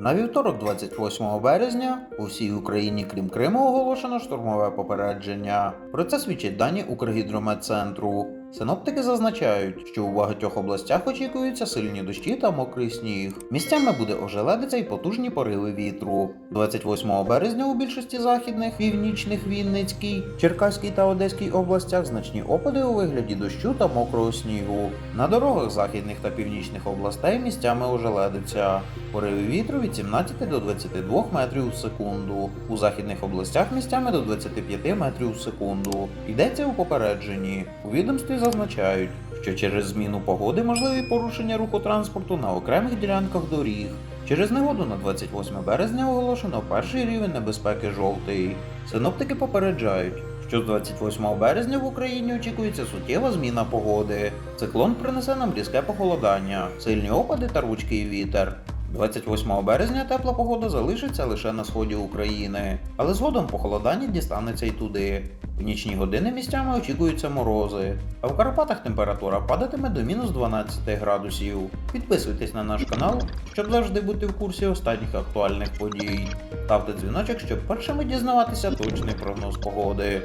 На вівторок, 28 березня, у всій Україні, крім Криму, оголошено штурмове попередження. Про це свідчать дані Укргідрометцентру. Синоптики зазначають, що у багатьох областях очікуються сильні дощі та мокрий сніг. Місцями буде ожеледиця і потужні пориви вітру. 28 березня у більшості західних, північних Вінницькій, Черкаській та Одеській областях значні опади у вигляді дощу та мокрого снігу. На дорогах західних та північних областей місцями ожеледиця. Пориви вітру від 17 до 22 метрів у секунду. У західних областях місцями до 25 метрів у секунду. Йдеться у попередженні. У відомстві зазначають, що через зміну погоди можливі порушення руху транспорту на окремих ділянках доріг. Через негоду на 28 березня оголошено перший рівень небезпеки жовтий. Синоптики попереджають, що з 28 березня в Україні очікується суттєва зміна погоди. Циклон принесе нам різке похолодання, сильні опади та ручкий вітер. 28 березня тепла погода залишиться лише на сході України, але згодом похолодання дістанеться й туди. В нічні години місцями очікуються морози, а в Карпатах температура падатиме до мінус 12 градусів. Підписуйтесь на наш канал, щоб завжди бути в курсі останніх актуальних подій. Ставте дзвіночок, щоб першими дізнаватися точний прогноз погоди.